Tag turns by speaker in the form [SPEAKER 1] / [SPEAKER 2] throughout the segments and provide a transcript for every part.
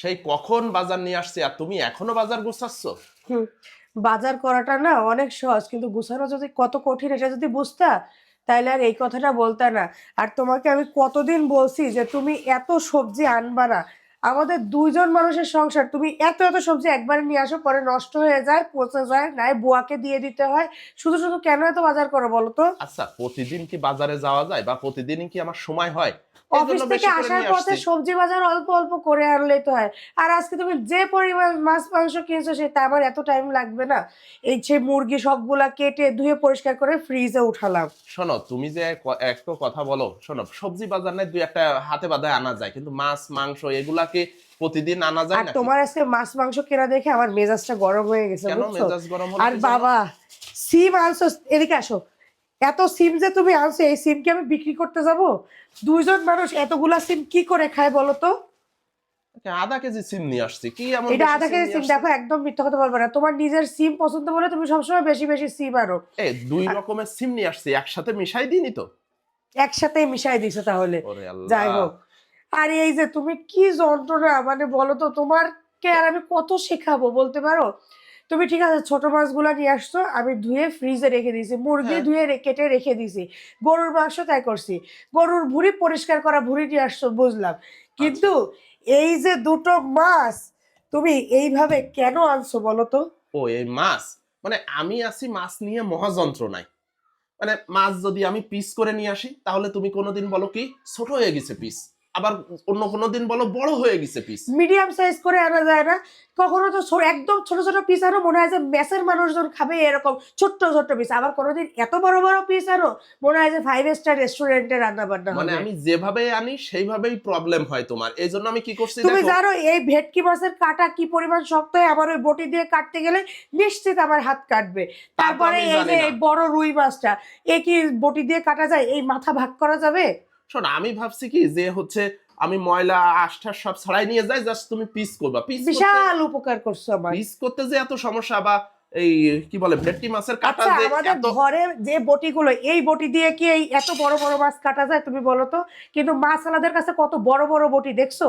[SPEAKER 1] সেই কখন বাজার নিয়ে আসছে আর তুমি এখনও বাজার গুছাচ্ছ?
[SPEAKER 2] বাজার করাটা না অনেক সহজ, কিন্তু গুছানো যদি কত কঠিন এটা যদি বুঝতা, তাইলে আর এই কথাটা বলতে না। আর তোমাকে আমি কতদিন বলছি যে তুমি এত সবজি আনবা না আমাদের দুইজন মানুষের সংসার তুমি এত এত সবজি একবারে নিয়ে আসো পরে নষ্ট হয়ে যায় পচে যায় নাই বুয়াকে দিয়ে দিতে হয়। শুধু শুধু কেন এত বাজার করো বলো তো?
[SPEAKER 1] আচ্ছা প্রতিদিন কি বাজারে যাওয়া যায় বা প্রতিদিনই কি আমার সময় হয়?
[SPEAKER 2] অফিস থেকে আসার পথে সবজি বাজার অল্প অল্প করে আনলেই তো হয়। আর আজকে তুমি যে পরিমাণ মাছ মাংস কিনছো সেটা আমার এত টাইম লাগবে না। এই যে মুরগি সবগুলা কেটে ধুয়ে পরিষ্কার করে ফ্রিজে উঠালাম।
[SPEAKER 1] শোনো তুমি যে ক- একটা কথা বলো। শোনো সবজি বাজার নাই দুই একটা হাতে বাদায় আনা যায়। কিন্তু মাছ মাংস এগুলাকে প্রতিদিন আনা যায় না
[SPEAKER 2] তোমার আজকে মাছ মাংস কেনা দেখে আমার মেজাজটা গরম হয়ে গেছে
[SPEAKER 1] কেন মেজাজ গরম
[SPEAKER 2] আর বাবা সিম আনছো এদিকে আসো। এত সিম যে তুমি আনছো এই সিম কি আমি বিক্রি করতে যাব? দুইজন মানুষ এতগুলা সিম কি করে খায় বলো তো?
[SPEAKER 1] আধা কেজি সিম নিয়ে আসছি। কি এমন
[SPEAKER 2] এটা আধা কেজি সিম? দেখো একদম মিথ্যা কথা বলবে না। তোমার নিজের সিম পছন্দ বলে তুমি সবসময় বেশি বেশি সিম আনো।
[SPEAKER 1] এ দুই রকমের সিম নিয়ে আসছি। একসাথে মিশাই দিইনি তো?
[SPEAKER 2] একসাথে মিশাই দিছো তাহলে। যাই হোক। আর এই যে তুমি কি যন্ত্রণা মানে বলো তো তোমারকে আর আমি কত শেখাবো বলতে পারো? তুমি ঠিক আছে ছোট মাছগুলো নিয়ে আসছো আমি ধুয়ে ফ্রিজে রেখে দিয়েছি মুরগি
[SPEAKER 1] হ্যাঁ।
[SPEAKER 2] ধুয়ে কেটে রেখে দিয়েছি। গরুর মাংস তাই করছি। গরুর ভুঁড়ি পরিষ্কার করা ভুঁড়ি নিয়ে আসছো বুঝলাম। কিন্তু এই যে দুটো মাছ তুমি এইভাবে কেন আনছো বলো তো?
[SPEAKER 1] ও এই মাছ? মানে আমি আছি মাছ নিয়ে মহাযন্ত্রণায়। মানে মাছ যদি আমি পিস করে নিয়ে আসি তাহলে তুমি কোনোদিন বলো কি ছোট হয়ে গেছে পিস আবার অন্য কোনো দিন বলো বড় হয়ে গেছে পিস
[SPEAKER 2] মিডিয়াম সাইজ করে আনা যায় না। কখনো তো একদম ছোট ছোট পিস আনো মনে হয় যে মেসের মানুষজন খাবে এরকম ছোট্ট ছোট্ট পিস আবার কোনোদিন এত বড় বড় পিস আনো মনে হয় যে ফাইভ স্টার রেস্টুরেন্টে রান্না বান্না
[SPEAKER 1] মানে আমি যেভাবে আনি সেইভাবেই প্রবলেম হয় তোমার। এই জন্য আমি কি করছি
[SPEAKER 2] তুমি জানো এই ভেটকি মাছের কাটা কি পরিমাণ শক্ত হয়? আমার ওই বটি দিয়ে কাটতে গেলে নিশ্চিত আমার হাত কাটবে। তারপরে এই যে এই বড় রুই মাছটা এ কি বটি দিয়ে কাটা যায়? এই মাথা ভাগ করা যাবে?
[SPEAKER 1] শোন আমি ভাবছি কি যে হচ্ছে আমি ময়লা আষ্ঠা সব ছড়াই নিয়ে যাই জাস্ট তুমি পিস করবা। পিস
[SPEAKER 2] বিশাল উপকার করছ আমার
[SPEAKER 1] পিস করতে যে এত সমস্যা বা এই কি বলে ভেটকি মাছের কাটা
[SPEAKER 2] আচ্ছা
[SPEAKER 1] যে
[SPEAKER 2] আমাদের ঘরে যে বটিগুলো এই বটি দিয়ে কি এই এত বড় বড় মাছ কাটা যায় তুমি বলো তো? কিন্তু মাছ আলাদের কাছে কত বড় বড় বটি দেখছ?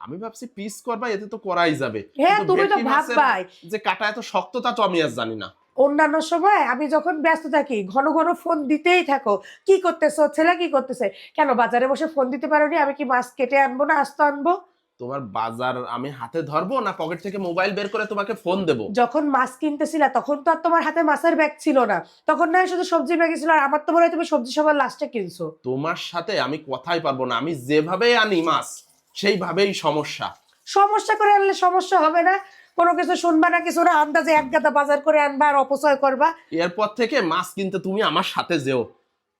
[SPEAKER 1] আমি ভাবছি পিস করবা এতে তো করাই যাবে।
[SPEAKER 2] হ্যাঁ তুমি তো ভাববাই।
[SPEAKER 1] যে কাটা এত শক্ততা তো আমি আর জানি না।
[SPEAKER 2] অন্যান্য সময় আমি যখন ব্যস্ত থাকি ঘন ঘন ফোন দিতেই থাকো কি করতেছো? ছেলে কি করতেছে? কেন বাজারে বসে ফোন দিতে পারোনি? আমি কি মাছ কেটে আনব না আস্ত আনব?
[SPEAKER 1] তোমার বাজার আমি হাতে ধরবো না পকেট থেকে মোবাইল বের করে তোমাকে ফোন দেবো?
[SPEAKER 2] যখন মাছ কিনতেছিলা তখন তো আর তোমার হাতে মাছের ব্যাগ ছিল না। তখন না শুধু সবজি ব্যাগ ছিল আর আমার তো মনে হয় তুমি সবজি সবার লাস্টে কিনছো।
[SPEAKER 1] তোমার সাথে আমি কথাই পারব না। আমি যেভাবে আনি মাছ সেইভাবেই সমস্যা।
[SPEAKER 2] সমস্যা করে আনলে সমস্যা হবে না। কোনো কিছু শুনবা না কিছু না আন্দাজে এক গাদা বাজার করে আনবা আর অপচয় করবা।
[SPEAKER 1] এরপর থেকে মাছ কিনতে তুমি আমার সাথে যেও।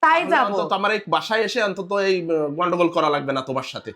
[SPEAKER 2] তাই যাব।
[SPEAKER 1] তোমার এই বাসায় এসে অন্তত এই গন্ডগোল করা লাগবে না তোমার সাথে।